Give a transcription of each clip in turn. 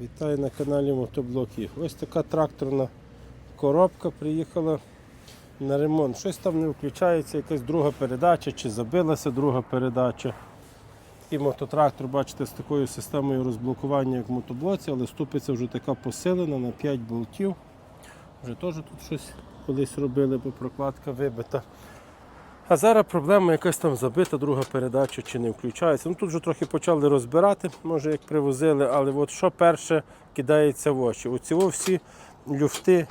Вітаю на каналі Мотоблоки. Ось така тракторна коробка приїхала на ремонт. Щось там не включається, якась друга передача, чи забилася друга передача. І мототрактор, бачите, з такою системою розблокування, як в мотоблоці, але ступиця вже така посилена на 5 болтів. Вже теж тут щось колись робили, бо прокладка вибита. А зараз проблема якась там забита, друга передача чи не включається. Ну тут вже трохи почали розбирати, може як привозили, але от що перше кидається в очі? Оці всі люфти,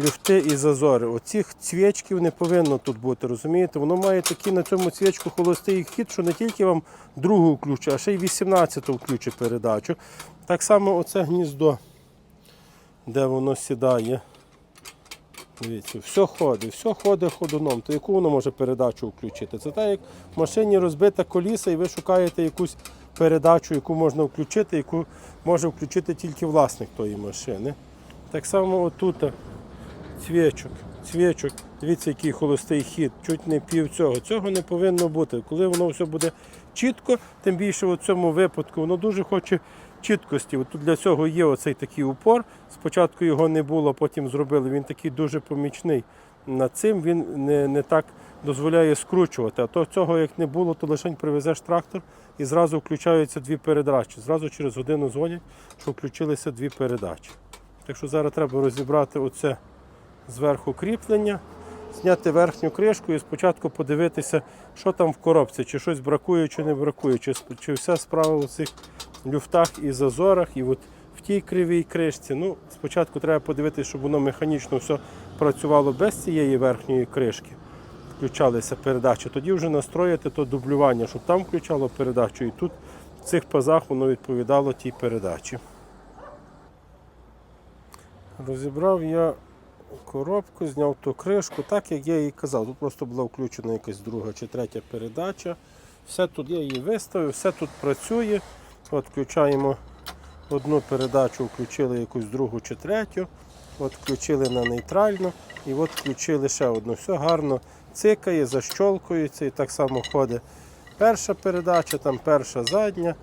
люфти і зазори. Оцих цвічків не повинно тут бути, розумієте? Воно має такий на цьому цвічку холостий хід, що не тільки вам другу включить, а ще й 18-ту включить передачу. Так само оце гніздо, де воно сідає. Дивіться, все ходить, все ходить ходуном. То яку воно може передачу включити? Це так, як в машині розбита коліса, і ви шукаєте якусь передачу, яку можна включити, яку може включити тільки власник тої машини. Так само отут цвічок, цвічок. Дивіться, який холостий хід, чуть не пів цього. Цього не повинно бути. Коли воно все буде чітко, тим більше в цьому випадку воно дуже хоче чіткості. От тут для цього є оцей такий упор. Спочатку його не було, потім зробили. Він такий дуже помічний. Над цим він не, не так дозволяє скручувати. А то цього як не було, то лише привезеш трактор і зразу включаються дві передачі. Зразу через годину дзвонять, що включилися дві передачі. Так що зараз треба розібрати оце зверху кріплення, зняти верхню кришку і спочатку подивитися, що там в коробці, чи щось бракує, чи не бракує, чи, чи вся справа у цих люфтах і зазорах, і от в тій кривій кришці. Ну, спочатку треба подивитися, щоб воно механічно все працювало без цієї верхньої кришки. Включалися передачі. Тоді вже настроїти то дублювання, щоб там включало передачу, і тут в цих пазах воно відповідало тій передачі. Розібрав я коробку, зняв ту кришку, так як я їй казав. Тут просто була включена якась друга чи третя передача. Все тут я її виставив, все тут працює. От одну передачу, включили якусь другу чи третю. От Включили на нейтральну і от включили ще одну. Все гарно цикає, защолкується і так само ходить перша передача, там перша задня,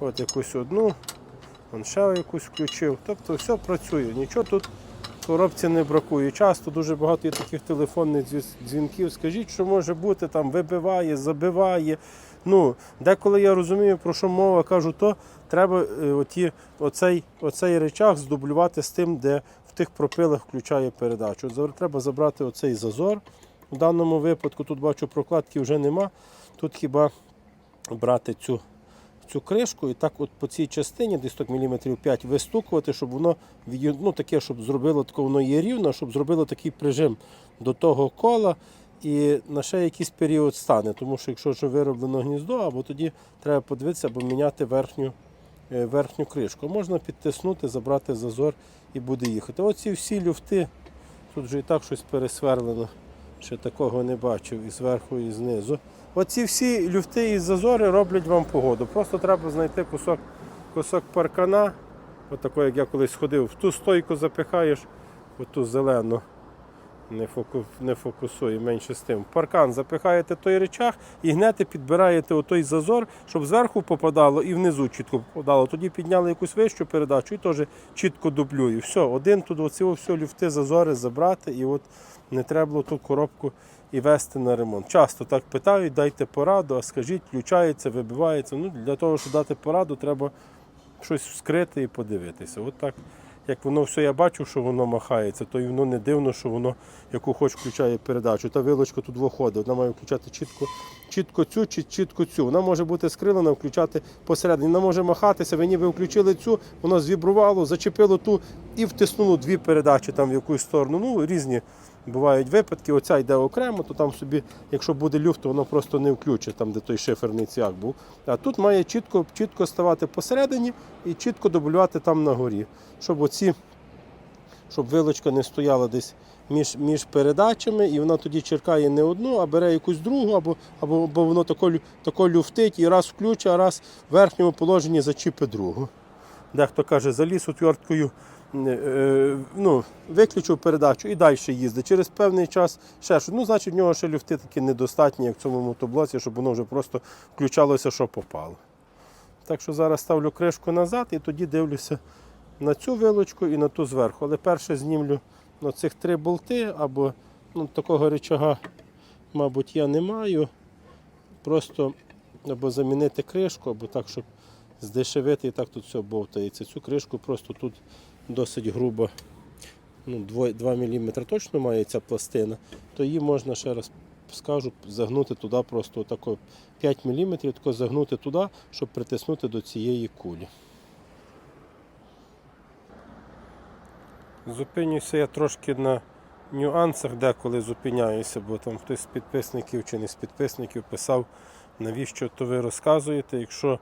от якусь одну, Вон ще якусь включив. Тобто все працює. Нічого тут в коробці не бракує. Часто дуже багато є таких телефонних дзвінків. Скажіть, що може бути, там вибиває, забиває. Ну, деколи я розумію, про що мова, кажу, то треба е, оті, оцей, оцей речах здублювати з тим, де в тих пропилах включає передачу. От треба забрати оцей зазор. В даному випадку тут бачу прокладки вже нема. Тут хіба брати цю цю кришку і так от по цій частині, десь так мм 5 вистукувати, щоб воно ну, таке, щоб зробило таке, воно є рівно, щоб зробило такий прижим до того кола і на ще якийсь період стане. Тому що якщо вже вироблено гніздо, або тоді треба подивитися або міняти верхню, е, верхню кришку. Можна підтиснути, забрати зазор і буде їхати. Оці всі люфти, тут вже і так щось пересверлено. Ще такого не бачив і зверху, і знизу. Оці всі люфти і зазори роблять вам погоду. Просто треба знайти кусок, кусок паркана. Отако, як я колись ходив, в ту стойку запихаєш, в ту зелену. Не, фоку, не фокусує, менше з тим. Паркан запихаєте той речах і гнете, підбираєте отой зазор, щоб зверху попадало і внизу чітко попадало. Тоді підняли якусь вищу передачу і теж чітко дублює. Все, один тут оці все люфти, зазори забрати, і от не треба було ту коробку і вести на ремонт. Часто так питають, дайте пораду, а скажіть, включається, вибивається. Ну, Для того, щоб дати пораду, треба щось вскрити і подивитися. От так, як воно все, я бачу, що воно махається, то і воно не дивно, що воно яку хоч включає передачу. Та вилочка тут виходить, вона має включати чітко, чітко цю чи чітко цю. Вона може бути скрилена, включати посередині. Вона може махатися, ви ніби включили цю, воно звібрувало, зачепило ту і втиснуло дві передачі там в якусь сторону. Ну, різні бувають випадки. Оця йде окремо, то там собі, якщо буде люфт, то воно просто не включить, там, де той шиферний цвях був. А тут має чітко, чітко ставати посередині і чітко дублювати там на горі, щоб оці, щоб вилочка не стояла десь між, між передачами, і вона тоді черкає не одну, а бере якусь другу, або, або, або воно тако, тако люфтить і раз включить, а раз в верхньому положенні зачіпить другу. Дехто каже, заліз отверткою, ну, виключив передачу і далі їздить. Через певний час ще щось. Ну, значить, в нього ще люфти такі недостатні, як в цьому мотоблоці, щоб воно вже просто включалося, що попало. Так що зараз ставлю кришку назад і тоді дивлюся, на цю вилочку і на ту зверху. Але перше знімлю ну, цих три болти, або ну, такого рычага, мабуть, я не маю. Просто або замінити кришку, або так, щоб здешевити, і так тут все бовтається. Цю кришку просто тут досить грубо, ну, 2, 2 мм точно має ця пластина, то її можна ще раз скажу, загнути туди просто отако 5 мм, тако загнути туди, щоб притиснути до цієї кулі. Зупинюся я трошки на нюансах, деколи зупиняюся, бо там хтось з підписників чи не з підписників писав, навіщо то ви розказуєте, якщо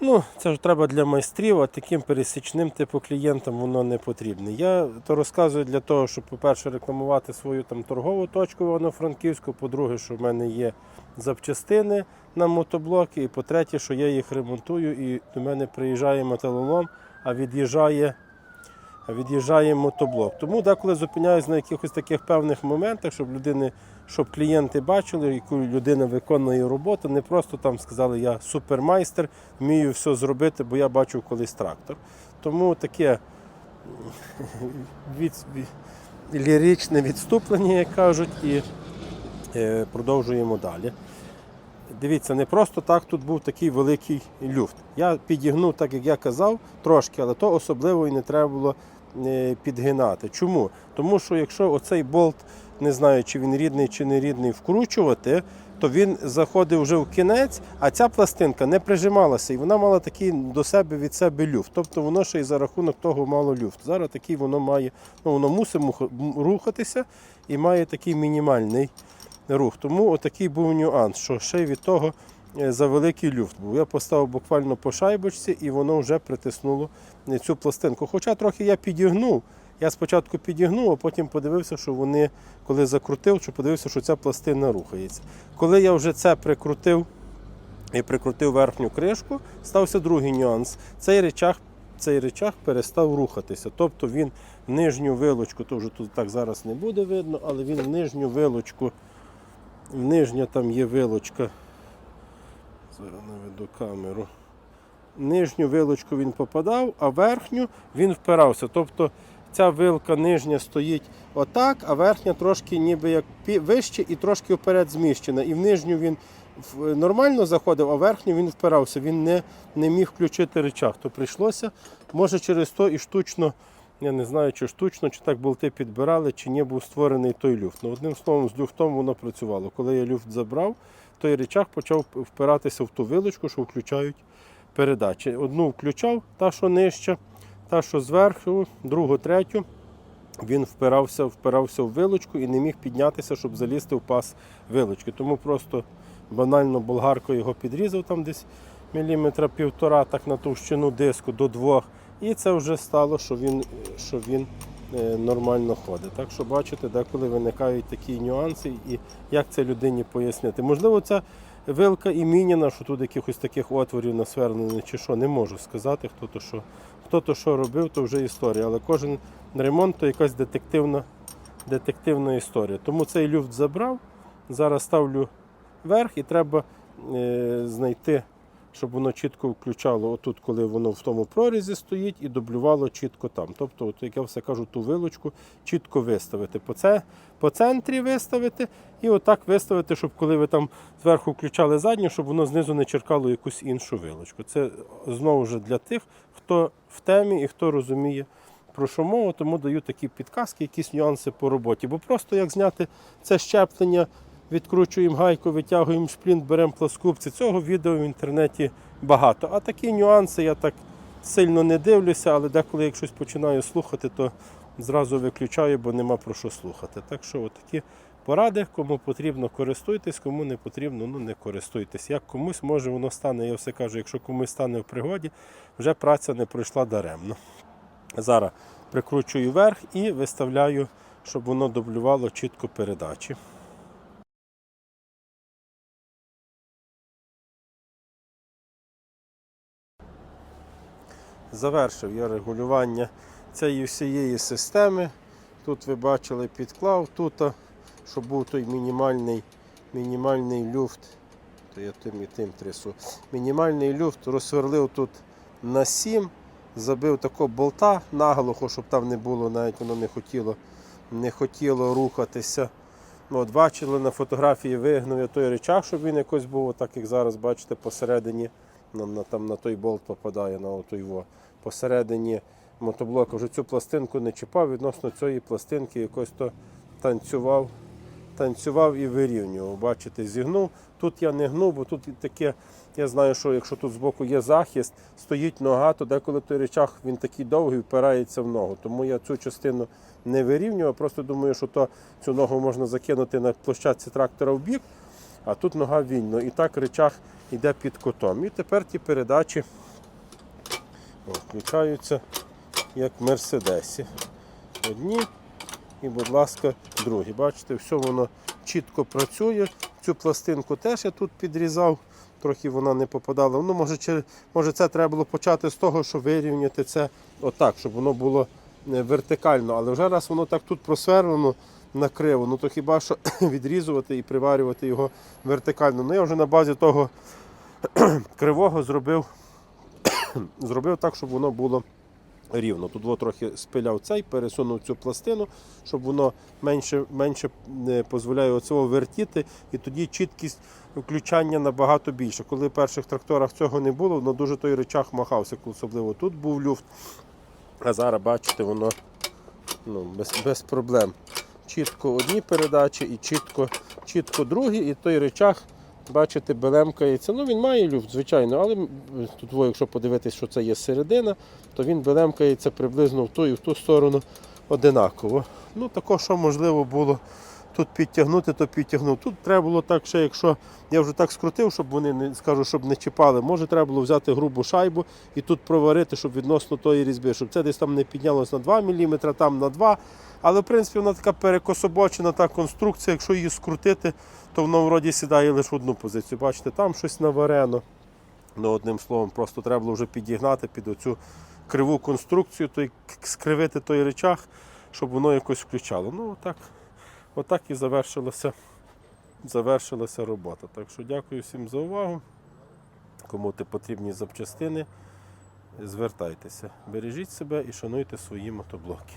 Ну, це ж треба для майстрів, а таким пересічним типу клієнтам воно не потрібне. Я то розказую для того, щоб, по-перше, рекламувати свою там торгову точку Івано-Франківську, по-друге, що в мене є запчастини на мотоблоки, і по-третє, що я їх ремонтую, і до мене приїжджає металолом, а від'їжджає. Від'їжджає мотоблок. Тому деколи зупиняюсь на якихось таких певних моментах, щоб людини, щоб клієнти бачили, яку людина виконує роботу. Не просто там сказали, я супермайстер, вмію все зробити, бо я бачив колись трактор. Тому таке від, ліричне відступлення, як кажуть, і е, продовжуємо далі. Дивіться, не просто так тут був такий великий люфт. Я підігнув, так як я казав, трошки, але то особливо і не треба було підгинати. Чому? Тому що якщо оцей болт, не знаю, чи він рідний, чи не рідний, вкручувати, то він заходив вже в кінець, а ця пластинка не прижималася, і вона мала такий до себе від себе люфт. Тобто воно ще й за рахунок того мало люфт. Зараз такий воно має, ну воно мусить рухатися і має такий мінімальний рух. Тому отакий був нюанс, що ще від того е, за великий люфт був. Я поставив буквально по шайбочці і воно вже притиснуло е, цю пластинку. Хоча трохи я підігнув. Я спочатку підігнув, а потім подивився, що вони, коли закрутив, що подивився, що ця пластина рухається. Коли я вже це прикрутив і прикрутив верхню кришку, стався другий нюанс. Цей речах, цей речах перестав рухатися. Тобто він в нижню вилочку, то вже тут так зараз не буде видно, але він в нижню вилочку в нижня там є вилочка. Зараз наведу камеру. Нижню вилочку він попадав, а верхню він впирався. Тобто ця вилка нижня стоїть отак, а верхня трошки ніби як вище і трошки вперед зміщена. І в нижню він нормально заходив, а верхню він впирався. Він не, не міг включити речах. То прийшлося, може через то і штучно. Я не знаю, чи штучно, чи так болти підбирали, чи ні був створений той люфт. Ну, одним словом, з люфтом воно працювало. Коли я люфт забрав, той речах почав впиратися в ту вилочку, що включають передачі. Одну включав, та, що нижче, та, що зверху, другу, третю. Він впирався, впирався в вилочку і не міг піднятися, щоб залізти в пас вилочки. Тому просто банально болгаркою його підрізав там десь міліметра півтора, так на товщину диску до двох. І це вже стало, що він, що він е, нормально ходить. Так що бачите, деколи виникають такі нюанси, і як це людині пояснити. Можливо, ця вилка і міняна, що тут якихось таких отворів насверлений, чи що, не можу сказати, хто то що, хто то що робив, то вже історія. Але кожен ремонт то якась детективна, детективна історія. Тому цей люфт забрав. Зараз ставлю вверх і треба е, знайти щоб воно чітко включало отут, коли воно в тому прорізі стоїть, і дублювало чітко там. Тобто, от, як я все кажу, ту вилочку чітко виставити. По, це, по центрі виставити і отак виставити, щоб коли ви там зверху включали задню, щоб воно знизу не черкало якусь іншу вилочку. Це знову ж для тих, хто в темі і хто розуміє. Про що мова, тому даю такі підказки, якісь нюанси по роботі. Бо просто як зняти це щеплення, відкручуємо гайку, витягуємо шплінт, беремо пласкупці. Цього відео в інтернеті багато. А такі нюанси я так сильно не дивлюся, але деколи як щось починаю слухати, то зразу виключаю, бо нема про що слухати. Так що отакі поради, кому потрібно, користуйтесь, кому не потрібно, ну не користуйтесь. Як комусь може воно стане, я все кажу, якщо комусь стане в пригоді, вже праця не пройшла даремно. Зараз прикручую вверх і виставляю, щоб воно дублювало чітко передачі. Завершив я регулювання цієї всієї системи. Тут ви бачили підклав, тут, щоб був той мінімальний, мінімальний люфт. То я тим і тим трясу. Мінімальний люфт розсверлив тут на 7 забив такого болта наглухо, щоб там не було, навіть воно не хотіло, не хотіло рухатися. От бачили на фотографії вигнув я той речах, щоб він якось був, так як зараз бачите, посередині на, на, там, на той болт попадає на отой во. Посередині мотоблока вже цю пластинку не чіпав, відносно цієї пластинки якось то танцював, танцював і вирівнював. Бачите, зігнув. Тут я не гнув, бо тут таке, я знаю, що якщо тут збоку є захист, стоїть нога, то деколи той речах він такий довгий впирається в ногу. Тому я цю частину не вирівнював, просто думаю, що то цю ногу можна закинути на площадці трактора в бік, а тут нога вільно. І так речах йде під котом. І тепер ті передачі включаються як в Мерседесі. Одні і, будь ласка, другі. Бачите, все воно чітко працює. Цю пластинку теж я тут підрізав, трохи вона не попадала. Ну, може, може це треба було почати з того, що вирівняти це отак, щоб воно було е, вертикально. Але вже раз воно так тут просверлено накриво, ну то хіба що відрізувати і приварювати його вертикально. Ну я вже на базі того кривого зробив, зробив так, щоб воно було рівно. Тут трохи спиляв цей, пересунув цю пластину, щоб воно менше, менше е, дозволяє оцього вертіти, і тоді чіткість включання набагато більше. Коли в перших тракторах цього не було, воно дуже той речах махався, особливо тут був люфт. А зараз, бачите, воно ну, без, без проблем. Чітко одні передачі і чітко, чітко другі, і той речах, бачите, белемкається. Ну, він має люфт, звичайно, але тут, якщо подивитись, що це є середина, то він белемкається приблизно в ту і в ту сторону одинаково. Ну, також, що можливо було тут підтягнути, то підтягнув. Тут треба було так, ще якщо я вже так скрутив, щоб вони не скажу, щоб не чіпали. Може, треба було взяти грубу шайбу і тут проварити, щоб відносно тої різьби, щоб це десь там не піднялось на 2 мм, там на 2 Але в принципі вона така перекособочена та конструкція. Якщо її скрутити, то воно вроді сідає лише в одну позицію. Бачите, там щось наварено. Ну, одним словом, просто треба було вже підігнати під оцю криву конструкцію, той, скривити той речах, щоб воно якось включало. Ну, отак, отак і завершилася, завершилася робота. Так що дякую всім за увагу. Кому ти потрібні запчастини, звертайтеся. Бережіть себе і шануйте свої мотоблоки.